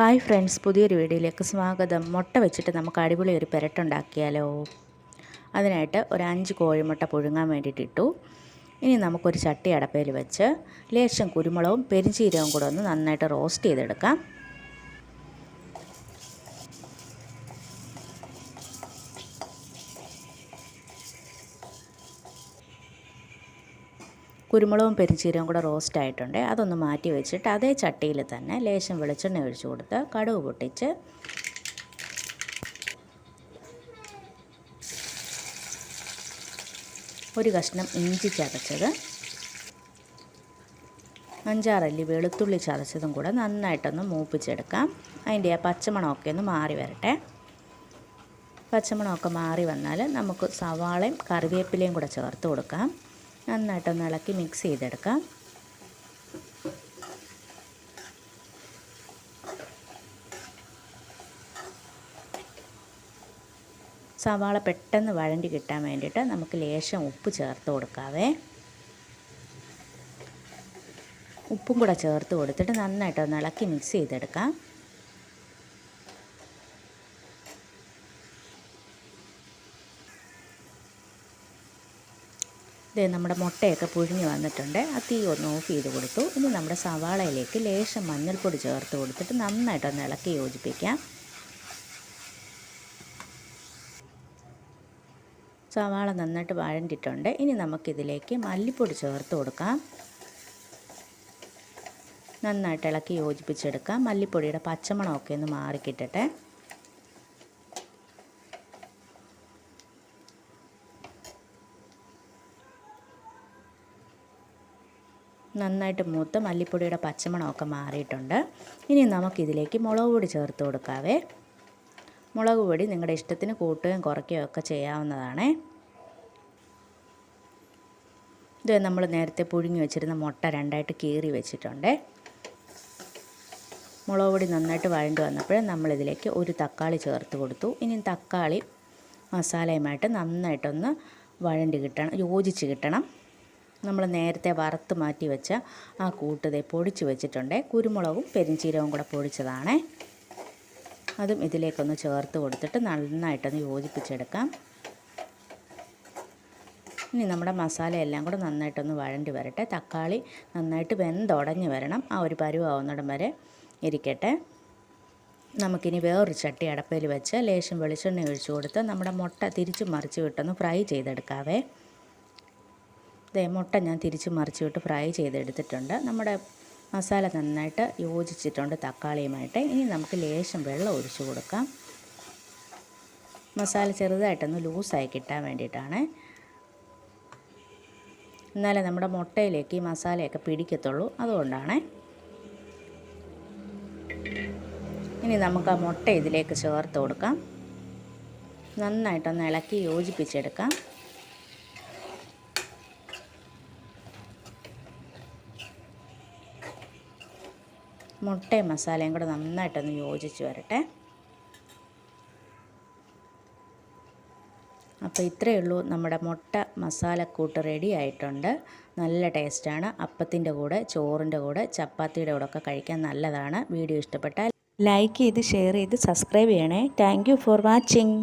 Hi friends പുതിയൊരു വീഡിയോയിലേക്ക് സ്വാഗതം. മുട്ട വെച്ചിട്ട് നമുക്ക് അടിപൊളി ഒരു പെരട്ടുണ്ടാക്കിയാലോ? അതിനായിട്ട് ഒരു അഞ്ച് കോഴിമുട്ട പുഴുങ്ങാൻ വേണ്ടിയിട്ട് ഇട്ടു. ഇനി നമുക്കൊരു ചട്ടി അടപ്പയിൽ വെച്ച് ലേശം കുരുമുളകും പെരിഞ്ചീരവും കൂടെ ഒന്ന് നന്നായിട്ട് റോസ്റ്റ് ചെയ്തെടുക്കാം. കുരുമുളകും പെരിഞ്ചീരവും കൂടെ റോസ്റ്റ് ആയിട്ടുണ്ട്. അതൊന്ന് മാറ്റി വെച്ചിട്ട് അതേ ചട്ടിയിൽ തന്നെ ലേശം വെളിച്ചെണ്ണ ഒഴിച്ചു കൊടുത്ത് കടുക് പൊട്ടിച്ച് ഒരു കഷ്ണം ഇഞ്ചി ചതച്ചത് അഞ്ചാറല്ലി വെളുത്തുള്ളി ചതച്ചതും കൂടെ നന്നായിട്ടൊന്ന് മൂപ്പിച്ചെടുക്കാം. അതിന്റെ ആ പച്ചമണമൊക്കെ ഒന്ന് മാറി വരട്ടെ. പച്ചമണമൊക്കെ മാറി വന്നാൽ നമുക്ക് സവാളയും കറിവേപ്പിലയും കൂടെ ചേർത്ത് കൊടുക്കാം. നന്നായിട്ടൊന്ന് ഇളക്കി മിക്സ് ചെയ്തെടുക്കാം. സവാള പെട്ടെന്ന് വഴണ്ടി കിട്ടാൻ വേണ്ടിയിട്ട് നമുക്ക് ലേശം ഉപ്പ് ചേർത്ത് കൊടുക്കാവേ. ഉപ്പും കൂടെ ചേർത്ത് കൊടുത്തിട്ട് നന്നായിട്ടൊന്ന് ഇളക്കി മിക്സ് ചെയ്തെടുക്കാം. ഇത് നമ്മുടെ മുട്ടയൊക്കെ പുഴിഞ്ഞ് വന്നിട്ടുണ്ട്. ആ തീ ഒന്ന് ഓഫ് ചെയ്ത് കൊടുത്തു. ഇനി നമ്മുടെ സവാളയിലേക്ക് ലേശം മഞ്ഞൾപ്പൊടി ചേർത്ത് കൊടുത്തിട്ട് നന്നായിട്ടൊന്ന് ഇളക്കി യോജിപ്പിക്കാം. സവാള നന്നായിട്ട് വഴണ്ടിട്ടുണ്ട്. ഇനി നമുക്കിതിലേക്ക് മല്ലിപ്പൊടി ചേർത്ത് കൊടുക്കാം. നന്നായിട്ട് ഇളക്കി യോജിപ്പിച്ചെടുക്കാം. മല്ലിപ്പൊടിയുടെ പച്ചമണമൊക്കെ ഒന്ന് മാറിക്കിട്ടട്ടെ. നന്നായിട്ട് മൂത്ത് മല്ലിപ്പൊടിയുടെ പച്ചമണമൊക്കെ മാറിയിട്ടുണ്ട്. ഇനി നമുക്കിതിലേക്ക് മുളക് പൊടി ചേർത്ത് കൊടുക്കാവേ. മുളക് പൊടി നിങ്ങളുടെ ഇഷ്ടത്തിന് കൂട്ടുകയും കുറയ്ക്കുകയും ഒക്കെ ചെയ്യാവുന്നതാണ്. ഇത് നമ്മൾ നേരത്തെ പുഴുങ്ങി വെച്ചിരുന്ന മുട്ട രണ്ടായിട്ട് കീറി വെച്ചിട്ടുണ്ട്. മുളക് പൊടി നന്നായിട്ട് വഴണ്ട് വന്നപ്പോൾ നമ്മളിതിലേക്ക് ഒരു തക്കാളി ചേർത്ത് കൊടുത്തു. ഇനി തക്കാളി മസാലയുമായിട്ട് നന്നായിട്ടൊന്ന് വഴണ്ടി കിട്ടണം യോജിച്ച് കിട്ടണം. നമ്മൾ നേരത്തെ വറുത്ത് മാറ്റി വെച്ച ആ കൂട്ടതെ പൊടിച്ച് വെച്ചിട്ടുണ്ട്. കുരുമുളകും പെരിഞ്ചീരവും കൂടെ പൊടിച്ചതാണ്. അതും ഇതിലേക്കൊന്ന് ചേർത്ത് കൊടുത്തിട്ട് നന്നായിട്ടൊന്ന് യോജിപ്പിച്ചെടുക്കാം. ഇനി നമ്മുടെ മസാല എല്ലാം കൂടെ നന്നായിട്ടൊന്ന് വഴണ്ടി വരട്ടെ. തക്കാളി നന്നായിട്ട് വെന്തുടഞ്ഞ് വരണം. ആ ഒരു പരുവാവുന്നിടം വരെ ഇരിക്കട്ടെ. നമുക്കിനി വേറൊരു ചട്ടി അടപ്പയിൽ വെച്ച് ലേശം വെളിച്ചെണ്ണ ഒഴിച്ചു കൊടുത്ത് നമ്മുടെ മുട്ട തിരിച്ച് മറിച്ച് വിട്ടൊന്ന് ഫ്രൈ ചെയ്തെടുക്കാവേ. ഇതേ മുട്ട ഞാൻ തിരിച്ച് മറിച്ച് വിട്ട് ഫ്രൈ ചെയ്തെടുത്തിട്ടുണ്ട്. നമ്മുടെ മസാല നന്നായിട്ട് യോജിച്ചിട്ടുണ്ട് തക്കാളിയുമായിട്ട്. ഇനി നമുക്ക് ലേശം വെള്ളം ഒഴിച്ചു കൊടുക്കാം. മസാല ചെറുതായിട്ടൊന്ന് ലൂസായി കിട്ടാൻ വേണ്ടിയിട്ടാണ്. എന്നാലേ നമ്മുടെ മുട്ടയിലേക്ക് ഈ മസാലയൊക്കെ പിടിക്കത്തുള്ളൂ. അതുകൊണ്ടാണ്. ഇനി നമുക്ക് ആ മുട്ട ഇതിലേക്ക് ചേർത്ത് കൊടുക്കാം. നന്നായിട്ടൊന്ന് ഇളക്കി യോജിപ്പിച്ചെടുക്കാം. മുട്ടയും മസാലയും കൂടെ നന്നായിട്ടൊന്ന് യോജിച്ച് വരട്ടെ. അപ്പോൾ ഇത്രയേ ഉള്ളൂ നമ്മുടെ മുട്ട മസാലക്കൂട്ട് റെഡി ആയിട്ടുണ്ട്. നല്ല ടേസ്റ്റാണ് അപ്പത്തിന്റെ കൂടെ ചോറിന്റെ കൂടെ ചപ്പാത്തിയുടെ കൂടെ ഒക്കെ കഴിക്കാൻ നല്ലതാണ്. വീഡിയോ ഇഷ്ടപ്പെട്ടാൽ ലൈക്ക് ചെയ്ത് ഷെയർ ചെയ്ത് സബ്സ്ക്രൈബ് ചെയ്യണേ. Thank for watching